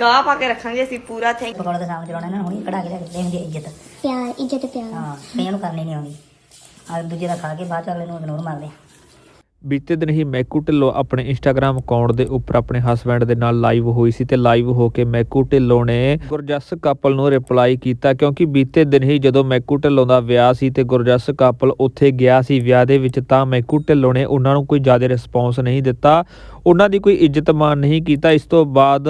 ਗਾਹ ਪਾ ਕੇ ਰੱਖਾਂਗੇ ਅਸੀਂ ਪੂਰਾ ਥੈਂਕ ਪਕੌੜਾ ਦਾ ਸਾਹਮਣੇ ਚਲਾਉਣਾ ਇਹਨਾਂ ਨੂੰ ਹੁਣੀ ਕਢਾ ਕੇ ਲੈ ਕੇ ਦੇਣ ਦੀ ਇੱਜ਼ਤ। ਪਿਆਰ ਇੱਜ਼ਤ ਪਿਆਰ ਹਾਂ ਕਈਆਂ ਨੂੰ ਕਰਨੀ ਨਹੀਂ ਆਉਂਦੀ। ਆ ਦੂਜੇ ਦਾ ਖਾ ਕੇ ਬਾਅਦ ਚ ਅਗਲੇ ਨੂੰ ਇਗਨੋਰ ਮਾਰਦੇ। ਬੀਤੇ ਦਿਨ ਹੀ ਮੈਕੂ ਢਿੱਲੋਂ ਆਪਣੇ ਇੰਸਟਾਗ੍ਰam ਅਕਾਊਂਟ ਦੇ ਉੱਪਰ ਆਪਣੇ ਹਸਬੰਡ ਦੇ ਨਾਲ ਲਾਈਵ ਹੋਈ ਸੀ ਤੇ ਲਾਈਵ ਹੋ ਕੇ ਮੈਕੂ ਢਿੱਲੋਂ ਨੇ ਗੁਰਜਸ ਕਪਲ ਨੂੰ ਰਿਪਲਾਈ ਕੀਤਾ ਕਿਉਂਕਿ ਬੀਤੇ ਦਿਨ ਹੀ ਜਦੋਂ ਮੈਕੂ ਢਿੱਲੋਂ ਦਾ ਵਿਆਹ ਸੀ ਤੇ ਗੁਰਜਸ ਕਪਲ ਉੱਥੇ ਗਿਆ ਸੀ ਵਿਆਹ ਦੇ ਵਿੱਚ ਤਾਂ ਮੈਕੂ ਢਿੱਲੋਂ ਨੇ ਉਹਨਾਂ ਨੂੰ ਕੋਈ ਜ਼ਿਆਦਾ ਰਿਸਪੌਂਸ ਨਹੀਂ ਦਿੱਤਾ। ਉਹਨਾਂ ਦੀ ਕੋਈ ਇੱਜ਼ਤ ਮਾਨ ਨਹੀਂ ਕੀਤਾ। ਇਸ ਤੋਂ ਬਾਅਦ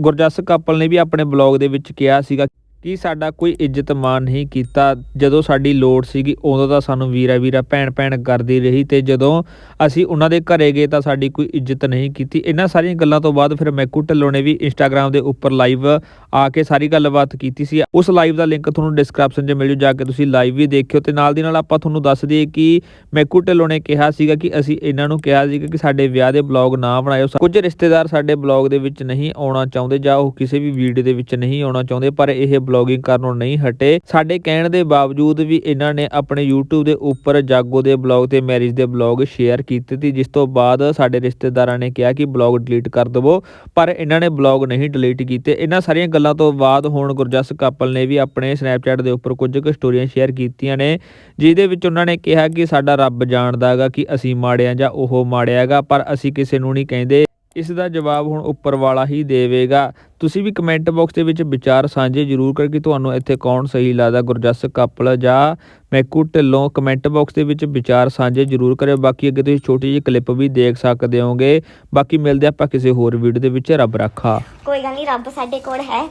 ਗੁਰਜਸ ਕਪਲ ਨੇ ਵੀ ਆਪਣੇ ਬਲੌਗ ਦੇ ਵਿੱਚ ਕਿਹਾ ਸੀਗਾ ਕਿ ਸਾਡਾ ਕੋਈ ਇੱਜ਼ਤ ਮਾਨ ਨਹੀਂ ਕੀਤਾ। ਜਦੋਂ ਸਾਡੀ ਲੋੜ ਸੀਗੀ, ਉਦੋਂ ਤਾਂ ਸਾਨੂੰ ਵੀਰਾ ਵੀਰਾ, ਭੈਣ ਭੈਣ ਕਰਦੀ ਰਹੀ ਤੇ ਜਦੋਂ ਅਸੀਂ ਉਹਨਾਂ ਦੇ ਘਰੇ ਗਏ ਤਾਂ ਸਾਡੀ ਕੋਈ ਇੱਜ਼ਤ ਨਹੀਂ ਕੀਤੀ। ਇਹਨਾਂ ਸਾਰੀਆਂ ਗੱਲਾਂ ਤੋਂ ਬਾਅਦ ਫਿਰ ਮੈਕੂ ਢਿੱਲੋਂ ਨੇ ਵੀ ਇੰਸਟਾਗ੍ਰam ਦੇ ਉੱਪਰ ਲਾਈਵ ਆ ਕੇ ਸਾਰੀ ਗੱਲਬਾਤ ਕੀਤੀ ਸੀ। ਉਸ ਲਾਈਵ ਦਾ ਲਿੰਕ ਤੁਹਾਨੂੰ ਡਿਸਕ੍ਰਿਪਸ਼ਨ 'ਚ ਮਿਲ ਜੂ, ਜਾ ਕੇ ਤੁਸੀਂ ਲਾਈਵ ਵੀ ਦੇਖਿਓ ਤੇ ਨਾਲ ਦੀ ਨਾਲ ਆਪਾਂ ਤੁਹਾਨੂੰ ਦੱਸ ਦਈਏ ਕਿ ਮੈਕੂ ਢਿੱਲੋਂ ਨੇ ਕਿਹਾ ਸੀਗਾ ਕਿ ਅਸੀਂ ਇਹਨਾਂ ਨੂੰ ਕਿਹਾ ਸੀਗਾ ਕਿ ਸਾਡੇ ਵਿਆਹ ਦੇ ਬਲੌਗ ਨਾ ਬਣਾਇਓ। ਕੁਝ ਰਿਸ਼ਤੇਦਾਰ ਸਾਡੇ ਬਲੌਗ ਦੇ ਵਿੱਚ ਨਹੀਂ ਆਉਣਾ ਚਾਹੁੰਦੇ ਜਾਂ ਉਹ ਕਿਸੇ ਵੀ ਵੀਡੀਓ ਦੇ ਵਿੱਚ ਨਹੀਂ ਆਉਣਾ ਚਾਹੁੰਦੇ, ਪਰ ਇਹ ਬਲੌਗਿੰਗ ਕਰਨੋਂ ਨਹੀਂ ਹਟੇ। ਸਾਡੇ ਕਹਿਣ ਦੇ ਬਾਵਜੂਦ ਵੀ ਇਹਨਾਂ ਨੇ ਆਪਣੇ YouTube ਦੇ ਉੱਪਰ ਜਾਗੋ ਦੇ ਬਲੌਗ ਤੇ ਮੈਰਿਜ ਦੇ ਬਲੌਗ ਸ਼ੇਅਰ ਕੀਤੇ ਸੀ, ਜਿਸ ਤੋਂ ਬਾਅਦ ਸਾਡੇ ਰਿਸ਼ਤੇਦਾਰਾਂ ਨੇ ਕਿਹਾ ਕਿ ਬਲੌਗ ਡਿਲੀਟ ਕਰ ਦਵੋ, ਪਰ ਇਹਨਾਂ ਨੇ ਬਲੌਗ ਨਹੀਂ ਡਿਲੀਟ ਕੀਤੇ। ਇਹਨਾਂ ਸਾਰੀਆਂ ਗੱਲਾਂ ਤੋਂ ਬਾਅਦ ਹੁਣ ਗੁਰਜਸ ਕਪਲ ਨੇ ਵੀ ਆਪਣੇ ਸਨੈਪਚੈਟ ਦੇ ਉੱਪਰ ਕੁਝ ਕੁ ਸਟੋਰੀਆਂ ਸ਼ੇਅਰ ਕੀਤੀਆਂ ਨੇ, ਜਿਹਦੇ ਵਿੱਚ ਉਹਨਾਂ ਨੇ ਕਿਹਾ ਕਿ ਸਾਡਾ ਰੱਬ ਜਾਣਦਾ ਹੈਗਾ ਕਿ ਅਸੀਂ ਮਾੜਿਆਂ ਜਾਂ ਉਹ ਮਾੜੇ ਹੈਗਾ, ਪਰ ਅਸੀਂ ਕਿਸੇ ਨੂੰ ਨਹੀਂ ਕਹਿੰਦੇ। ਇਸ ਦਾ ਜਵਾਬ ਹੁਣ ਉੱਪਰ ਵਾਲਾ ਹੀ ਦੇਵੇਗਾ। ਤੁਸੀਂ ਵੀ ਕਮੈਂਟ ਬਾਕਸ ਦੇ ਵਿੱਚ ਵਿਚਾਰ ਸਾਂਝੇ ਜ਼ਰੂਰ ਕਰ ਤੁਹਾਨੂੰ ਇੱਥੇ ਕੌਣ ਸਹੀ ਲੱਗਦਾ, ਗੁਰਜਸ ਕਪਲ ਜਾਂ ਮੈਕੂ ਢਿੱਲੋਂ। ਕਮੈਂਟ ਬਾਕਸ ਦੇ ਵਿੱਚ ਵਿਚਾਰ ਸਾਂਝੇ ਜ਼ਰੂਰ ਕਰਿਓ। ਬਾਕੀ ਅੱਗੇ ਤੁਸੀਂ ਛੋਟੀ ਜਿਹੀ ਕਲਿੱਪ ਵੀ ਦੇਖ ਸਕਦੇ ਹੋਗੇ। ਬਾਕੀ ਮਿਲਦੇ ਆਪਾਂ ਕਿਸੇ ਹੋਰ ਵੀਡੀਓ ਦੇ ਵਿੱਚ। ਰੱਬ ਰੱਖਾ। ਕੋਈ ਗੱਲ ਨਹੀਂ, ਰੱਬ ਸਾਡੇ ਕੋਲ ਹੈ।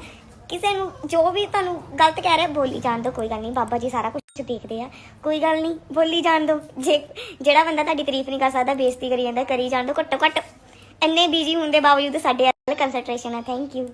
ਕਿਸੇ ਨੂੰ ਜੋ ਵੀ ਤੁਹਾਨੂੰ ਗਲਤ ਕਹਿ ਰਿਹਾ, ਬੋਲੀ ਜਾਣ ਦਿਓ। ਕੋਈ ਗੱਲ ਨਹੀਂ, ਬਾਬਾ ਜੀ ਸਾਰਾ ਕੁਝ ਦੇਖਦੇ ਆ। ਕੋਈ ਗੱਲ ਨਹੀਂ, ਬੋਲੀ ਜਾਣ ਦਿਓ। ਜੇ, ਜਿਹੜਾ ਬੰਦਾ ਤੁਹਾਡੀ ਤਾਰੀਫ ਨਹੀਂ ਕਰ ਸਕਦਾ, ਬੇਇੱਜ਼ਤੀ ਕਰੀ ਜਾਂਦਾ, ਕਰੀ ਜਾਣ ਦਿਓ। ਘੱਟੋ ਘੱਟ ਇੰਨੇ ਬਿਜ਼ੀ ਹੋਣ ਦੇ ਬਾਵਜੂਦ ਸਾਡੇ ਵੱਲ ਕਨਸੈਂਟਰੇਸ਼ਨ ਹੈ। Thank you